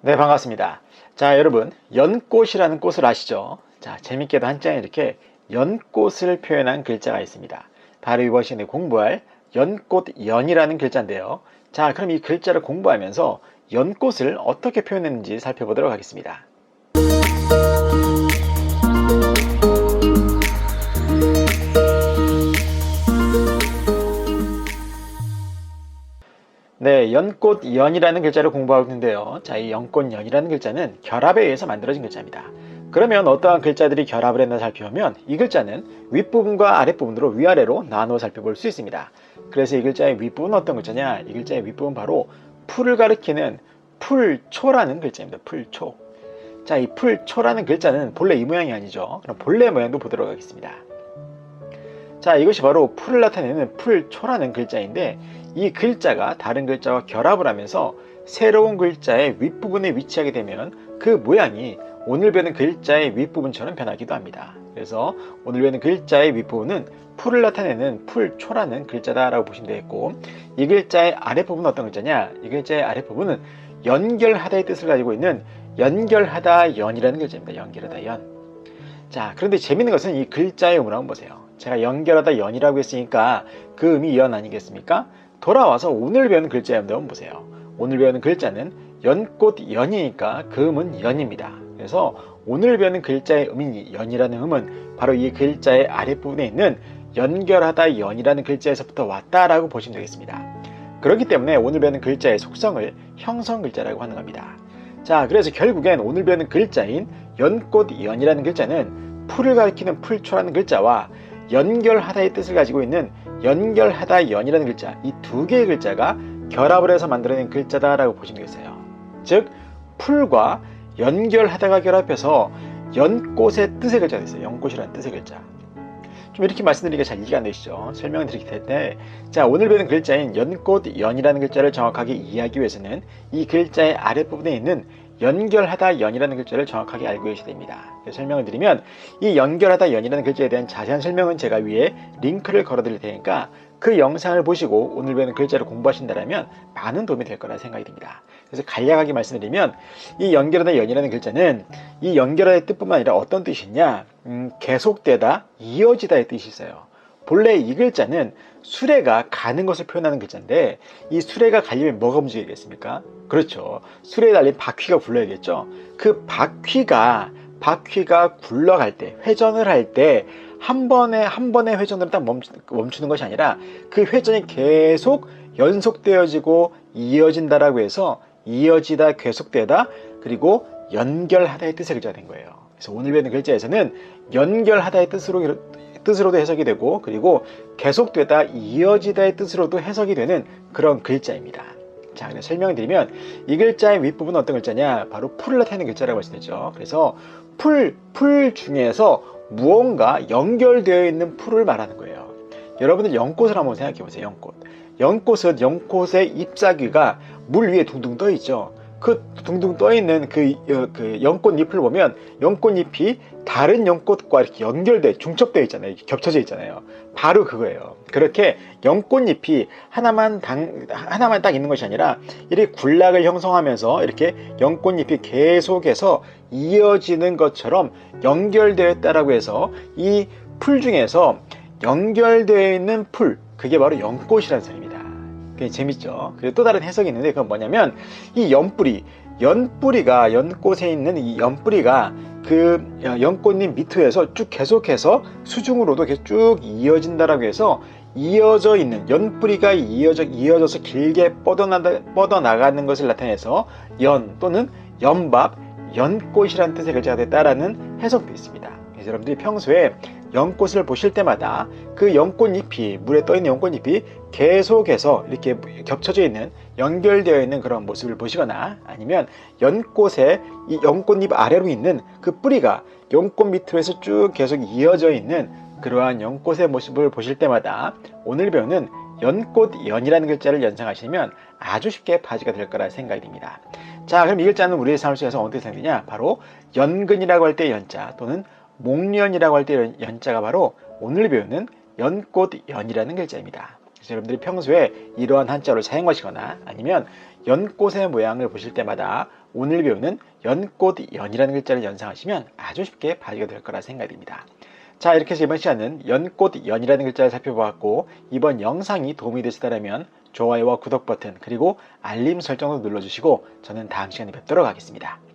네, 반갑습니다. 자, 여러분, 연꽃이라는 꽃을 아시죠? 자, 재밌게도 한 장에 이렇게 연꽃을 표현한 글자가 있습니다. 바로 이번 시간에 공부할 연꽃 연이라는 글자인데요. 자, 그럼 이 글자를 공부하면서 연꽃을 어떻게 표현했는지 살펴보도록 하겠습니다. 네, 연꽃 연이라는 글자를 공부하고 있는데요. 자, 이 연꽃 연이라는 글자는 결합에 의해서 만들어진 글자입니다. 그러면 어떠한 글자들이 결합을 했나 살펴보면 이 글자는 윗부분과 아랫부분으로 위아래로 나누어 살펴볼 수 있습니다. 그래서 이 글자의 윗부분은 어떤 글자냐? 이 글자의 윗부분 바로 풀을 가리키는 풀초라는 글자입니다. 풀초. 자, 이 풀초라는 글자는 본래 이 모양이 아니죠. 그럼 본래 모양도 보도록 하겠습니다. 자, 이것이 바로 풀을 나타내는 풀초라는 글자인데 이 글자가 다른 글자와 결합을 하면서 새로운 글자의 윗부분에 위치하게 되면 그 모양이 오늘 배는 글자의 윗부분처럼 변하기도 합니다. 그래서 오늘 배는 글자의 윗부분은 풀을 나타내는 풀초라는 글자다라고 보시면 되겠고 이 글자의 아랫부분은 어떤 글자냐? 이 글자의 아랫부분은 연결하다의 뜻을 가지고 있는 연결하다 연이라는 글자입니다. 연결하다 연. 자, 그런데 재밌는 것은 이 글자의 음을 한번 보세요. 제가 연결하다 연이라고 했으니까 그 음이 연 아니겠습니까? 돌아와서 오늘 글자의 음도 한번 보세요. 오늘 배우는 글자는 연꽃 연이니까 그 음은 연입니다. 그래서 오늘 배우는 글자의 음인 연이라는 음은 바로 이 글자의 아랫부분에 있는 연결하다 연이라는 글자에서부터 왔다라고 보시면 되겠습니다. 그렇기 때문에 오늘 배우는 글자의 속성을 형성 글자라고 하는 겁니다. 자, 그래서 결국엔 오늘 배우는 글자인 연꽃 연이라는 글자는 풀을 가리키는 풀초라는 글자와 연결하다의 뜻을 가지고 있는 연결하다 연이라는 글자 이 두 개의 글자가 결합을 해서 만들어낸 글자다라고 보시면 되겠어요. 즉 풀과 연결하다가 결합해서 연꽃의 뜻의 글자가 있어요. 연꽃이라는 뜻의 글자. 좀 이렇게 말씀드리기가 잘 이해가 안 되시죠? 설명을 드리기 때문에 자 오늘 배우는 글자인 연꽃 연이라는 글자를 정확하게 이해하기 위해서는 이 글자의 아랫부분에 있는 연결하다 연이라는 글자를 정확하게 알고 계셔야 됩니다. 설명을 드리면 이 연결하다 연이라는 글자에 대한 자세한 설명은 제가 위에 링크를 걸어 드릴 테니까 그 영상을 보시고 오늘 배우는 글자를 공부하신다면 많은 도움이 될 거라 생각이 듭니다. 그래서 간략하게 말씀드리면 이 연결하다 연이라는 글자는 이 연결하다의 뜻뿐만 아니라 어떤 뜻이냐 음, 계속되다 이어지다의 뜻이 있어요. 본래 이 글자는 수레가 가는 것을 표현하는 글자인데 이 수레가 가려면 뭐가 움직이겠습니까? 그렇죠. 수레에 달린 바퀴가 굴러야겠죠. 그 바퀴가 바퀴가 굴러갈 때 회전을 할 때 한 번에 한 번의 회전으로 딱 멈추, 는 것이 아니라 그 회전이 계속 연속되어지고 이어진다라고 해서 이어지다 계속되다 그리고 연결하다의 뜻의 글자가 된 거예요. 그래서 오늘 배우는 글자에서는 연결하다의 뜻으로 뜻으로도 해석이 되고 그리고 계속되다 이어지다의 뜻으로도 해석이 되는 그런 글자입니다. 자, 그냥 설명을 드리면 이 글자의 윗부분은 어떤 글자냐? 바로 풀을 나타내는 글자라고 할 수 있죠. 그래서 풀, 풀 중에서 무언가 연결되어 있는 풀을 말하는 거예요. 여러분들 연꽃을 한번 생각해 보세요. 연꽃. 연꽃은 연꽃의 잎사귀가 물 위에 둥둥 떠 있죠. 그 둥둥 떠 있는 그, 어, 그 연꽃잎을 보면 연꽃잎이 다른 연꽃과 이렇게 연결돼 중첩되어 있잖아요. 겹쳐져 있잖아요. 바로 그거예요. 그렇게 연꽃잎이 하나만 당, 하나만 딱 있는 것이 아니라 이렇게 군락을 형성하면서 이렇게 연꽃잎이 계속해서 이어지는 것처럼 연결되어 있다라고 해서 이 풀 중에서 연결되어 있는 풀 그게 바로 연꽃이라는 소리입니다. 굉장히 재밌죠. 그리고 또 다른 해석이 있는데 그건 뭐냐면 이 연뿌리, 연뿌리가 연꽃에 있는 이 연뿌리가 그 연꽃잎 밑에서 쭉 계속해서 수중으로도 계속 쭉 이어진다라고 해서 이어져 있는 연뿌리가 이어져 이어져서 길게 뻗어나가, 뻗어나가는 것을 나타내서 연 또는 연밥, 연꽃이라는 뜻의 글자가 됐다라는 해석도 있습니다. 여러분들이 평소에 연꽃을 보실 때마다 그 연꽃잎이 물에 떠 있는 연꽃잎이 계속해서 이렇게 겹쳐져 있는 연결되어 있는 그런 모습을 보시거나 아니면 연꽃의 이 연꽃잎 아래로 있는 그 뿌리가 연꽃 밑으로 해서 쭉 계속 이어져 있는 그러한 연꽃의 모습을 보실 때마다 오늘 배우는 연꽃 연이라는 글자를 연상하시면 아주 쉽게 파지가 될 거라 생각이 듭니다. 자, 그럼 이 글자는 우리의 삶 속에서 어떻게 생각되냐? 바로 연근이라고 할 때 연자 또는 목련이라고 할 때 연자가 바로 오늘 배우는 연꽃 연이라는 글자입니다. 그래서 여러분들이 평소에 이러한 한자를 사용하시거나 아니면 연꽃의 모양을 보실 때마다 오늘 배우는 연꽃연이라는 글자를 연상하시면 아주 쉽게 발견 될 거라 생각이 듭니다. 자 이렇게 해서 이번 시간은 연꽃연이라는 글자를 살펴보았고 이번 영상이 도움이 되시다면 좋아요와 구독 버튼 그리고 알림 설정도 눌러주시고 저는 다음 시간에 뵙도록 하겠습니다.